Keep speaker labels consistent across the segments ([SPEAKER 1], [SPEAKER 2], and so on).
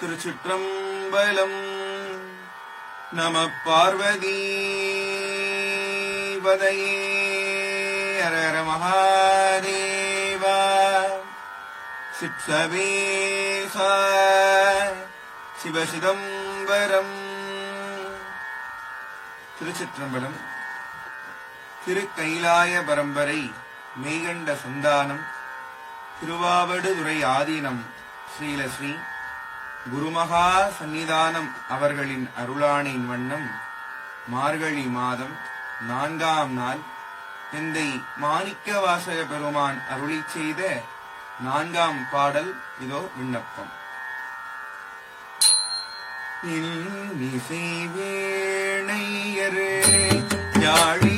[SPEAKER 1] திருச்சிற்றம்பலம். நம பார்வதி பதையே அரர மகாதேவா. சிற்சவேசா சிவசிதம்பரம் திருச்சிற்றம்பலம். கைலாய பரம்பரை மெய்கண்ட சந்தானம். திருவாவடுதுறை ஆதீனம் ஸ்ரீலஸ்ரீ. குருமகா சந்நிதானம் அவர்களின் அருளானின் வண்ணம் மார்கழி மாதம் நான்காம் நாள் எந்தை மாணிக்க வாசக பெருமான் அருளி செய்த நான்காம் பாடல் இதோ விண்ணப்பம். இசை வேணையரே
[SPEAKER 2] யாழி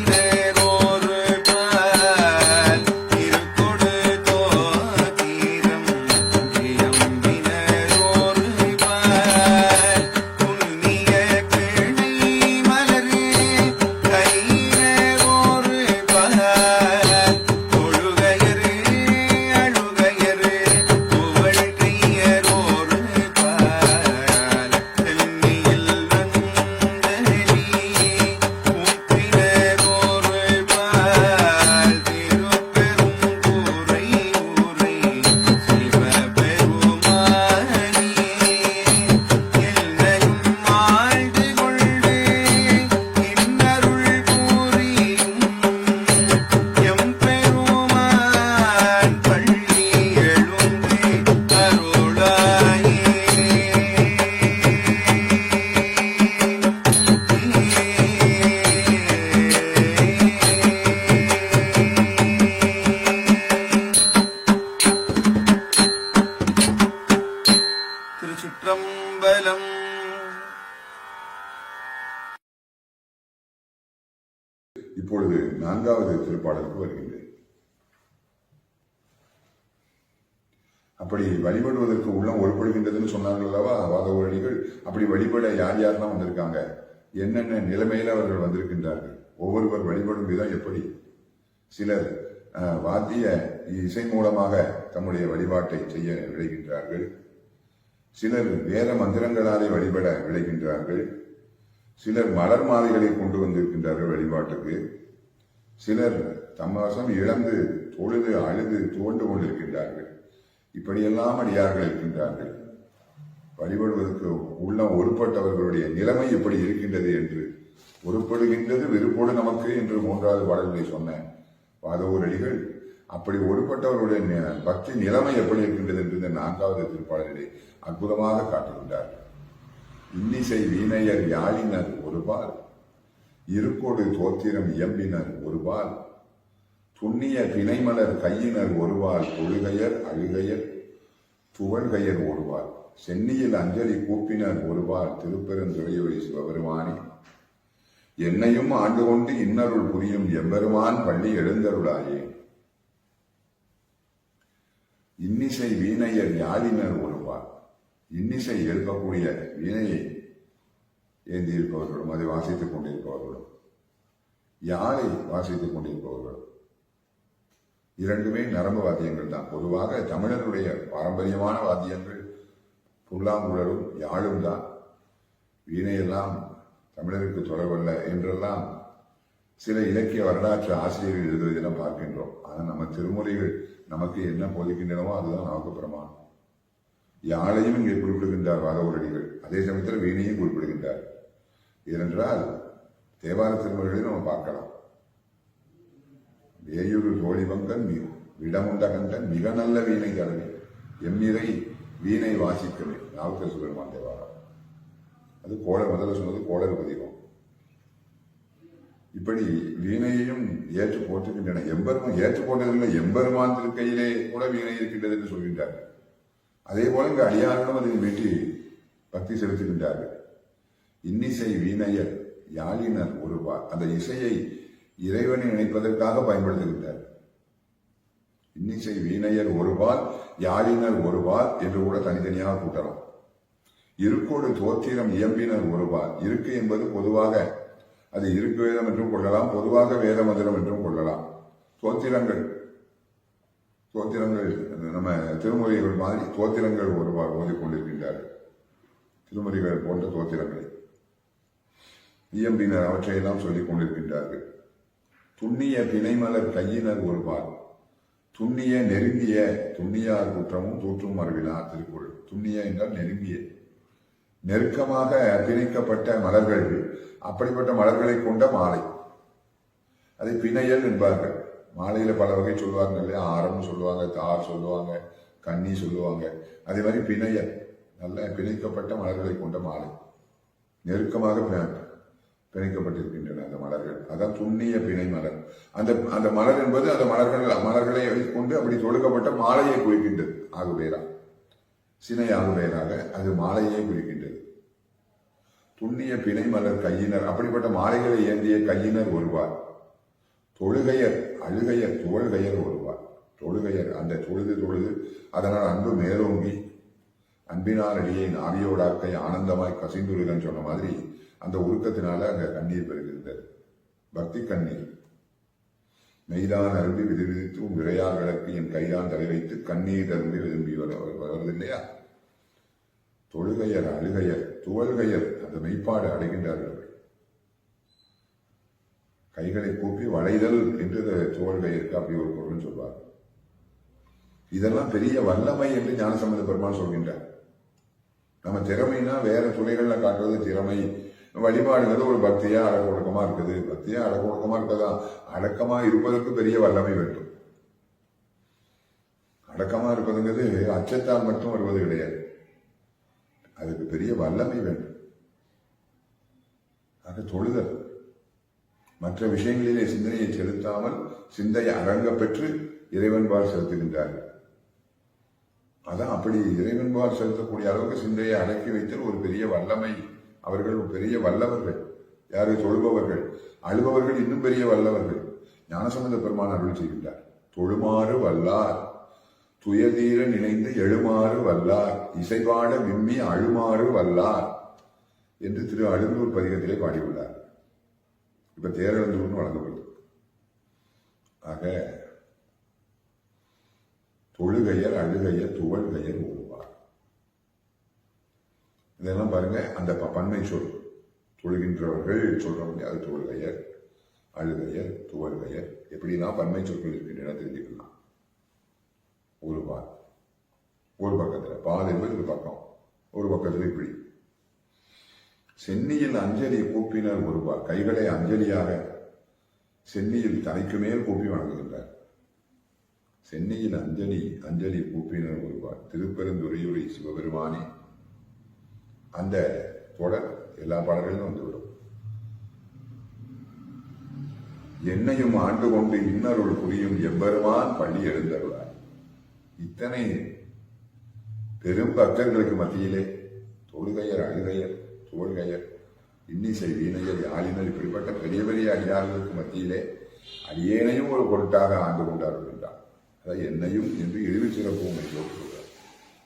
[SPEAKER 2] வழிபடுவதற்கு உள்ளம் ஒருப்படுகின்றதுன்னு சொன்னார்கள் அல்லவா? வாதவழிகள் அப்படி வழிபட யார் யாரெல்லாம் வந்திருக்காங்க? என்னென்ன நிலைமையில அவர்கள் வந்திருக்கின்றார்கள்? ஒவ்வொருவர் வழிபடும் விதம் எப்படி? சிலர் வாத்திய இசை மூலமாக தம்முடைய வழிபாட்டை செய்ய விளைகின்றார்கள் சிலர் வேத மந்திரங்களாலே வழிபட விளைகின்றார்கள் சிலர் மலர் மாலைகளை கொண்டு வந்திருக்கின்றார்கள் வழிபாட்டுக்கு. சிலர் தம்மாசம் இழந்து தொழுது அழுது துவண்டு கொண்டிருக்கின்றார்கள். இப்படியெல்லாம் அடியார்கள் இருக்கின்றார்கள். வழிபடுவதற்கு உள்ளம் ஒருப்பட்டவர்களுடைய நிலைமை எப்படி இருக்கின்றது என்று ஒருப்படுகின்றது வெறுப்போடு நமக்கு என்று மூன்றாவது பாடல்களை சொன்ன வாதவூர் அடிகள் அப்படி ஒருபட்டவர்களுடைய பக்தி நிலைமை எப்படி இருக்கின்றது என்று இந்த நான்காவது திருப்பாடலிலே அற்புதமாக காட்டுகின்றார்கள் இன்னிசை வீணையர் யாழினர் ஒருபால் இருக்கோடு தோத்திரம் இயம்பினர் ஒருபால் துண்ணிய பிணைமலர் கையினர் ஒருவாள் தொழுகையர் அழுகையர் துவழ்கையர் ஒருவாள். சென்னியில் அஞ்சலி கூப்பினர் ஒருவாள் திருப்பெருந்துறையுரை சிவபெருமானே. என்னையும் ஆண்டு கொண்டு இன்னருள் புரியும் எம்பெருமான் பள்ளி எழுந்தருளாயே. இன்னிசை வீணையர் யாழினர் ஒருவாள். இன்னிசை எழுப்பக்கூடிய வீணையை ஏந்தியிருப்பவர்களும் அதை வாசித்துக் கொண்டிருப்பவர்களும். யாழை வாசித்துக் கொண்டிருப்பவர்களும். இரண்டுமே நரம்பு வாத்தியங்கள் தான். பொதுவாக தமிழருடைய பாரம்பரியமான வாத்தியங்கள் புல்லாங்குழலும் யாழும் தான். வீணையெல்லாம் தமிழருக்கு தொடர்பல்ல என்றெல்லாம் சில இலக்கிய வரலாற்று ஆசிரியர்கள் எழுதுவதெல்லாம் பார்க்கின்றோம். ஆனால் நம்ம திருமுறைகள் நமக்கு என்ன போதிக்கின்றனவோ அதுதான் நமக்கு பிரமாணம் யாழையும் இங்கே குறிப்பிடுகின்றார் வாதவுரடிகள் அதே சமயத்தில் வீணையும் குறிப்பிடுகின்றார். ஏனென்றால் தேவார திருமுறைகளையும் நம்ம பார்க்கலாம். வேயூரு தோழிவங்கன் மி- விடமுண்டகண்டன் மிக நல்ல வீணை தரவே எம்மிரை வீணை வாசிக்கவே. நாவுக்கரசு பெருமான் தேவாரம் அது கோட முதல்ல சொன்னது கோளறு பதிகம். இப்படி வீணையையும் ஏற்று போட்டிருக்கின்றன எம்பெருமான் ஏற்று போட்டதில்லை எம்பெருமான் திருக்கையிலே கூட வீணை இருக்கின்றது என்று சொல்கின்றார்கள். அதே போல இங்கு அடியாரிடம் அதை வீட்டி பக்தி செலுத்துகின்றார்கள். இன்னிசை வீணையர் யாழினர் ஒருவார் அந்த இசையை இறைவனை நினைப்பதற்காக பயன்படுத்துகின்றார். இன்னிசை வீணையர் ஒருபால் யாழினர் ஒருபால் என்று கூட தனித்தனியாக கூட்டலாம். இருக்கோடு தோத்திரம் இயம்பினர் ஒருபால். இருக்கு என்பது பொதுவாக அது இருக்கு வேதம் என்றும் கொள்ளலாம் பொதுவாக வேத மந்திரம் என்றும் கொள்ளலாம். தோத்திரங்கள். தோத்திரங்கள் நம்ம திருமுறைகள் மாதிரி தோத்திரங்கள் ஒருபால் ஓதிக்கொண்டிருக்கின்றார்கள் திருமுறைகள் போன்ற தோத்திரங்களை. இயம்பினர் அவற்றையெல்லாம் சொல்லிக் கொண்டிருக்கின்றார்கள். துண்ணிய பிணைமலர் கையினர் ஒருவார் துண்ணிய நெருங்கிய துண்ணியார் குற்றமும் தூற்றும் மறுவினா திருக்குறள். துண்ணிய என்றால் நெருங்கிய. நெருக்கமாக பிணைக்கப்பட்ட மலர்கள் அப்படிப்பட்ட மலர்களை கொண்ட மாலை. அதை பிணையல் என்பார்கள். மாலையில பல வகை சொல்லுவாங்க இல்லையா? ஆரம் சொல்லுவாங்க தார் சொல்லுவாங்க கன்னி சொல்லுவாங்க. அதே மாதிரி பிணையல். நல்ல பிணைக்கப்பட்ட மலர்களை கொண்ட மாலை. நெருக்கமாக பிணைக்கப்பட்டிருக்கின்றன அந்த மலர்கள். அதான் துண்ணிய பிணை மலர். அந்த அந்த மலர் என்பது அந்த மலர்கள் மலர்களை வைத்துக்கொண்டு அப்படி தொழுக்கப்பட்ட மாலையை குறிக்கின்றது ஆகுபேரா. சினை ஆகுபேராக அது மாலையை குறிக்கின்றது துண்ணிய பிணை மலர் கையினர் அப்படிப்பட்ட மாலைகளை ஏந்திய கையினர் ஒருவார். தொழுகையர் அழுகையர் துவழ்கையர் ஒருவார். தொழுகையர் அந்த தொழுது தொழுது அதனால் அன்பு மேலோங்கி அன்பினால் அடியை நாவியோடாக்கை ஆனந்தமாய் கசிந்துருகன்னு சொன்ன மாதிரி அந்த உருக்கத்தினால அங்க கண்ணீர் பெறுகின்றது பக்தி கண்ணீர். மெய்தான் அரும்பி விதிவிதித்தும் விரையார் விளக்கு என் கைதான் தலை வைத்து கண்ணீர் அரும்பி விரும்பி வர வருவது இல்லையா? தொழுகையர் அழுகையர் துவல்கையர் அந்த மெய்ப்பாடு அடைகின்றார்கள் கைகளை கூப்பி வளைதல் என்று துவல்கையருக்கு அப்படி ஒரு பொருள் சொல்வார் இதெல்லாம் பெரிய வல்லமை என்று ஞானசம்பந்த பெருமான் சொல்கின்றார். நம்ம திறமைனா வேற துறைகள்ல காட்டுறது திறமை வழிபாடுங்கிறது ஒரு பக்தியா அடக்க ஒடுக்கமா இருக்குது. பக்தியா அடக்க ஒடுக்கமா இருக்கதா அடக்கமா இருப்பதற்கு பெரிய வல்லமை வேண்டும். அடக்கமா இருப்பதுங்கிறது அச்சத்தால் மட்டும் வருவது கிடையாது. அதுக்கு பெரிய வல்லமை வேண்டும். ஆக தொழுதல். மற்ற விஷயங்களிலே சிந்தனையை செலுத்தாமல் சிந்தையை அரங்க பெற்று இறைவன்பால் செலுத்துகின்றார்கள். அதான் அப்படி இறைவன்பால் செலுத்தக்கூடிய அளவுக்கு சிந்தையை அடக்கி வைத்தல் ஒரு பெரிய வல்லமை. அவர்கள் பெரிய வல்லவர்கள். யாரும் தொழுபவர்கள் அழுபவர்கள் இன்னும் பெரிய வல்லவர்கள். ஞானசம்பந்த பெருமான் அருள் செய்கின்றார். தொழுமாறு வல்லார். துயதீர நினைந்து எழுமாறு வல்லார். இசைபாட விம்மி அழுமாறு வல்லார் என்று திரு அழுந்தூர் பதிகத்திலே பாடியுள்ளார். இப்ப தேரழுந்தூர்னு வழங்கப்படுது. ஆக தொழுகையர் அழுகையர் துவழ்கையர் ஒருவார் இதெல்லாம் பாருங்க அந்த ப- பன்மை சொல். தொழுகின்றவர்கள் சொல்றவங்க அது தொழுகையர் அழுகையர் துவழ்கையர் எப்படிலாம் பன்மை சொற்கள் இருக்கின்றன தெரிஞ்சுக்கலாம். ஒரு பால் ஒரு பக்கத்தில் பால் என்பது ஒரு பக்கம் ஒரு பக்கத்தில் இப்படி. சென்னியில் அஞ்சலி கூப்பினர் ஒருவார் கைகளை அஞ்சலியாக சென்னியில் தலைக்கு மேல் கூப்பி வணங்குகின்றார். சென்னையில் அஞ்சலி அஞ்சலி கூப்பினர் ஒருவார் திருப்பெருந்துறையுரை சிவபெருமானே அந்த தொடர் எல்லா பாடல்களிலும் வந்துவிடும். என்னையும் ஆண்டு கொண்டு இன்னருள் புரியும் எம்பெருமான் பள்ளி எழுந்தருளார் இத்தனை பெரும் பக்தர்களுக்கு மத்தியிலே தொழுகையர் அழுகையர் தோழ்கையர் இன்னிசை வீணையர் யாழினர் இப்படிப்பட்ட பெரிய பெரிய அடியார்களுக்கு மத்தியிலே அடியேனையும் ஒரு பொருட்டாக ஆண்டு கொண்டார்கள் என்றார். அதாவது என்னையும் என்று இழிவு சிறப்பும் என்று சொல்கிறார்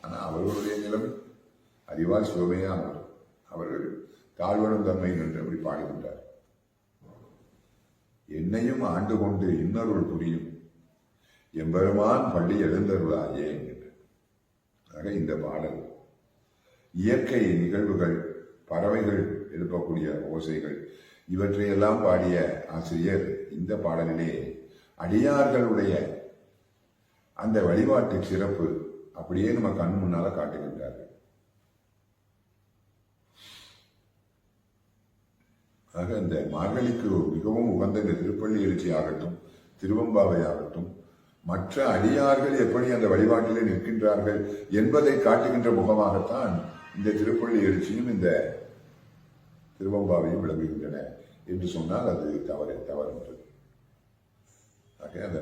[SPEAKER 2] ஆனால் அவர்களுடைய நிலைமை அறிவார் சிவமையானவர் அவர்கள் தாழ்வனும் தன்மை என்று அப்படி பாடுகின்றார். என்னையும் ஆண்டு கொண்டு இன்னொருள் புரியும். எம்பெருமான் பள்ளி எழுந்தருளாயே ஆக இந்த பாடல். இயற்கை நிகழ்வுகள் பறவைகள் எழுப்பக்கூடிய ஓசைகள் இவற்றையெல்லாம் பாடிய ஆசிரியர் இந்த பாடலிலே அடியார்களுடைய அந்த வழிபாட்டு சிறப்பு அப்படியே நம்ம கண் முன்னால காட்டுகின்றார்கள். ஆக இந்த மார்கழிக்கு மிகவும் உகந்த இந்த திருப்பள்ளி எழுச்சி ஆகட்டும் திருவம்பாவை ஆகட்டும் மற்ற அடியார்கள் எப்படி அந்த வழிபாட்டிலே நிற்கின்றார்கள் என்பதை காட்டுகின்ற முகமாகத்தான் இந்த திருப்பள்ளி எழுச்சியும் இந்த திருவம்பாவையும் விளங்குகின்றன. என்று சொன்னால் அது தவறு தவறு. ஆக அந்த